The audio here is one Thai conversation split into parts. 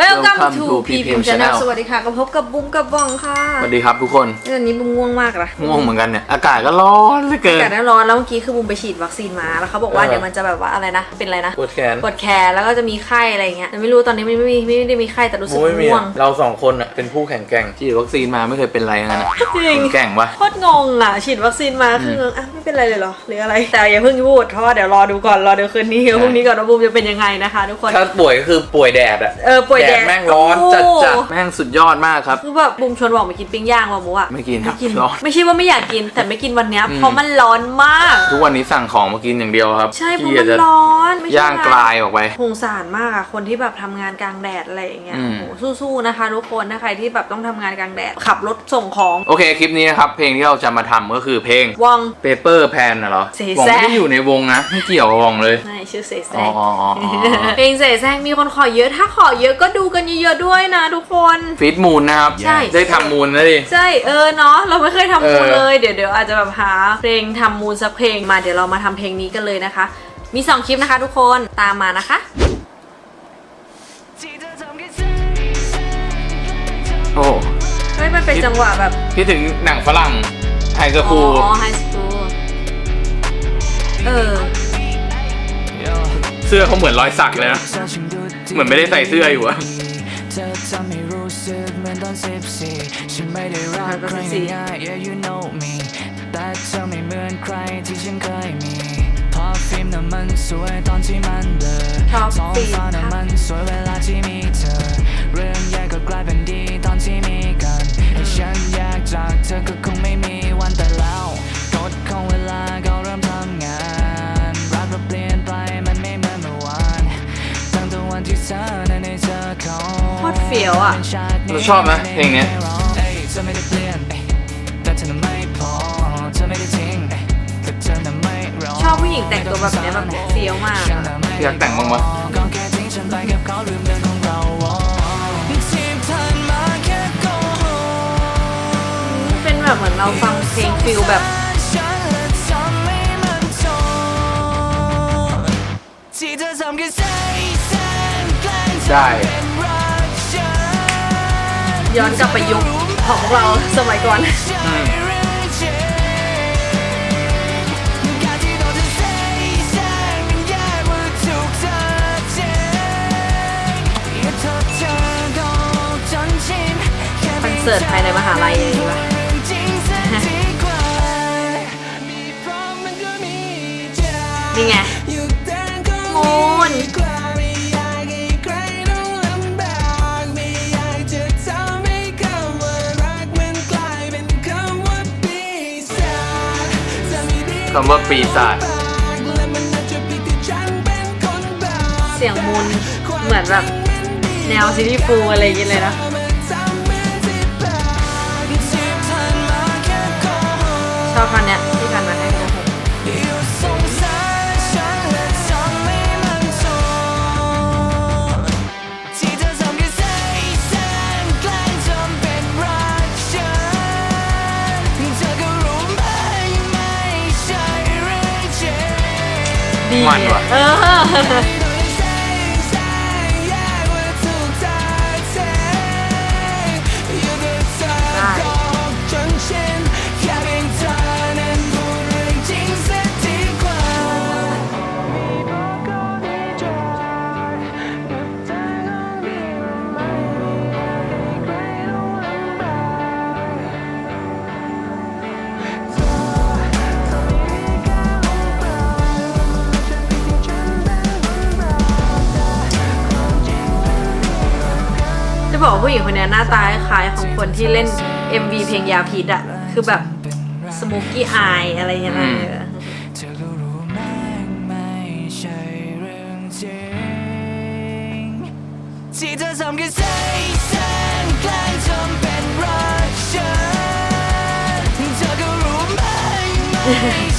Welcome Welcome to to p p PPM Channel Channel สวัสดีค่ะก็พบกับบุ้มกับบ้องค่ะสวัสดีครับทุกคนเรื่องนี้บุ้มง่วงมากละง่วงเหมือนกันเนี่ยอากาศก็ร้อนเหลือเกิอานกาศร้อนแล้วเมื่อกี้คือบุ้มไปฉีดวัคซีนมาแล้วเขาบอกว่าเออ เดี๋ยวมันจะแบบว่าอะไรนะ เป็นอะไรนะปวดแขนปวดแขนแล้วก็จะมีไข้อะไรอย่างเงี้ยแต่ไม่รู้ตอนนี้ไม่ไม่มีไม่ได้มีไข้แต่รู้สึกโอ้ยมีง่วงอะเราสองคนอะเป็นผู้แข่งแกร่งฉีดวัคซีนมาไม่เคยเป็นไรงั้นอะจริงแข่งวะ โคตรงงอะฉีดวัคซีนมาคืองงอะไม่เป็นไรเลยเหรอหรืออะไร แต่อย่าเพิ่งพูดเพราะว่าเดี๋ยวรอดูก่อนรอดูคืนนี้เดี๋ยวพรุ่งนี้ก่อนว่าบุ้มจะเป็นยังไงนะคะ ทุกคนถ้าป่วยก็คือป่วยแดดอะ เออป่วยแดดแม่งร้อนโอ้จัดจัดแม่งสุดยอดมากครับ คือแบบบุมชวนบอกไปกินปิ้งย่างว่ะมูอะไม่กินครับไม่กินร้อนไม่ใช่ว่าไม่อยากกินแต่ไม่กินวันเนี้ยอืมเพราะมันร้อนมาก ทุกวันนี้สั่งของมากินอย่างเดียวครับ ใช่เพราะที่มันจะร้อนไม่ใช่ย่างกลายออกไปสงสารมากอะคนที่แบบทำงานกลางแดดอะไรอย่างเงี้ยอืมโอ้โหสู้ๆนะคะทุกคนถ้าใครที่แบบต้องทำงานกลางแดดขับรถส่งของโอเคคลิปนี้นะครับเพลงที่เราจะมาทำก็คือเพลงวอง Paper Pan น่ะเหรอเสวองแสร้ไม่ได้อยู่ในวงนะไม่เกี่ยวกับวงเลยไม่ชื่อเสแสอ๋ออ๋ออ๋ออ๋อเพลงเสแสร้งมีคนขอเยอะถ้าขอเยอะก็ดูกันเยอะๆด้วยนะทุกคน ฟีดมูนนะครับ ใช่ ได้ทำมูลนะดิ ใช่เออเนาะเราไม่เคยทำมูลเออ เลยเดี๋ยวเดี๋ยวอาจจะแบบหาเพลงทำมูลสักเพลงมาเดี๋ยวเรามาทำเพลงนี้กันเลยนะคะ มีสองคลิปนะคะ ทุกคนตามมานะคะ โอ้เฮ้ยมันเป็นจังหวะแบบคิดถึงหนังฝรั่งไฮสอ๋คูลอไฮสคูลเออ เสื้อเขาเหมือนรอยสักเลยนะ เหมือนไม่ได้ใส่เสื้ออยู่อะเธอทำให้รู้สึกเหมือนตอนสิบสี่ฉันไม่ได้รักใครง่ายๆ yeah you know me แต่เธอไม่เหมือนใครที่ฉันเคยมีพอฟิล์มน่ะมันสวยตอนที่มันเบลอท็อปท้องฟิล์มฟ้าน่ะมันสวยเวลาที่มีเธอ โคตรเฟี้ยวอะเราชอบนะเพลงเนี้ยเอ้ยเธอไม่ได้เปลี่ยนเอ้ยแต่เธอน่ะไม่พอเธอไม่ได้ทิ้งเอ้ยแต่เธอน่ะไม่รอชอบผู้หญิงแต่งตัวแบบเนี้ยแบบเฟี้ยวมากฉันน่ะไม่อยากแต่งบ้างวะก็แค่ทิ้งฉันไปกับเขาลืมเรื่องของเราที่ผ่านมาแค่โกหกเป็นแบบเหมือนเราฟังเพลงฟิลแบบ ได้เป็นรักฉันย้อนกลับไปยุคของพวกเราสมัยก่อน คอนเสิร์ตภายในมหาลัยอย่างนี้ปะ คำว่าปีศาจเสียงมูนเหมือนแบบแนวซีรีส์ฟูลอะไรอย่างเงี้ยเลยนะชอบคันเนี้ย มันว่ะ เออ บอกว่าผู้หญิงคนเนี้ยหน้าตาคล้ายของคนที่เล่น MV เพลงยาพิษอะคือแบบสโมกี้อายอะไรอย่างเงี้ยอืมเธอก็รู้แม้ไม่ใช่เรื่องจริงที่เธอทำแค่ใส่แสนแกล้งทำเป็นรักฉันเธอก็รู้ไหม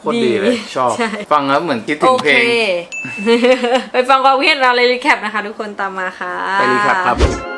โคตรดีเลยชอบ ใช่ ฟังแล้วเหมือนคิดถึโองเพเค ลง ไปฟังความคิดเห็นเราเลยรีแคปนะคะ ทุกคนตามมาค่ะ ไปรีแคปครับ